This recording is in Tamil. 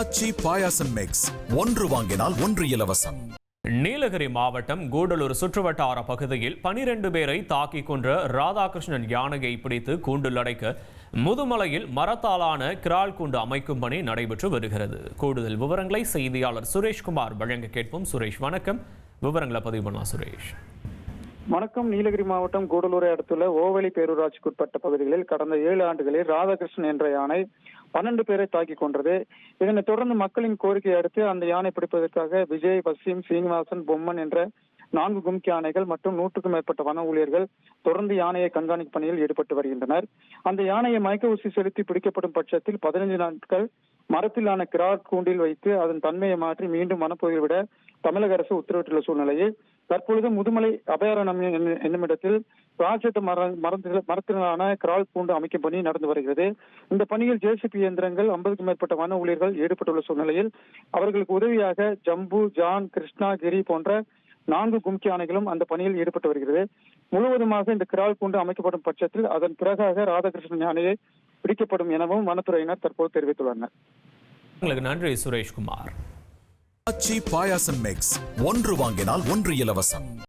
அச்சி பாயாசம் மிக்ஸ் ஒன்று வாங்கினால் ஒன்று இலவசம். நீலகிரி மாவட்டம் கூடலூர் சுற்றுவட்டார பகுதியில் பனிரெண்டு பேரை தாக்கிக் கொன்ற ராதாகிருஷ்ணன் யானையை பிடித்து கூண்டுள்ளடைக்க முதுமலையில் மரத்தாலான கிரால் கூண்டு அமைக்கும் பணி நடைபெற்று வருகிறது. கூடுதல் விவரங்களை செய்தியாளர் சுரேஷ்குமார் வழங்க கேட்போம். சுரேஷ் வணக்கம். விவரங்களை பதிவு பண்ணலாம் சுரேஷ். வணக்கம். நீலகிரி மாவட்டம் கூடலூரை அடுத்துள்ள ஓவலி பேரூராட்சிக்குட்பட்ட பகுதிகளில் கடந்த ஏழு ஆண்டுகளில் ராதாகிருஷ்ணன் என்ற யானை பன்னெண்டு பேரை தாக்கி கொன்றது. இதனைத் தொடர்ந்து மக்களின் கோரிக்கையை அடுத்து அந்த யானை பிடிப்பதற்காக விஜய் வசீம் சீனிவாசன் பொம்மன் என்ற நான்கு கும்கி யானைகள் மற்றும் நூற்றுக்கும் மேற்பட்ட வன ஊழியர்கள் தொடர்ந்து யானையை கண்காணிப்பு பணியில் ஈடுபட்டு வருகின்றனர். அந்த யானையை மயக்க ஊசி செலுத்தி பிடிக்கப்படும் பட்சத்தில் பதினைஞ்சு நாட்கள் மரத்திலான கிராட் கூண்டில் வைத்து அதன் தன்மையை மாற்றி மீண்டும் வனப்பகுதியில் விட தமிழக அரசு உத்தரவிட்டுள்ள சூழ்நிலையில் தற்பொழுது முதுமலை அபயாரண்யம் என்னும் இடத்தில் ராட்சத மர மரத்தினாலான கிரால் கூண்டு அமைக்கும் பணி நடந்து வருகிறது. இந்த பணியில் ஜேசிபி இயந்திரங்கள் ஐம்பதுக்கும் மேற்பட்ட வன ஊழியர்கள் ஈடுபட்டுள்ள சூழ்நிலையில் அவர்களுக்கு உதவியாக ஜம்பு ஜான் கிருஷ்ணா கிரி போன்ற நான்கு கும்கி ஆணைகளும் அந்த பணியில் ஈடுபட்டு வருகிறது. முழுவதுமாக இந்த கிரால் கூண்டு அமைக்கப்படும் பட்சத்தில் அதன் பிறகாக ராதாகிருஷ்ணன் யானையை பிடிக்கப்படும் எனவும் வனத்துறையினர் தற்போது தெரிவித்துள்ளனர். உங்களுக்கு நன்றி சுரேஷ்குமார். அச்சி பாயாசம் மிக்ஸ் ஒன்று வாங்கினால் ஒன்று இலவசம்.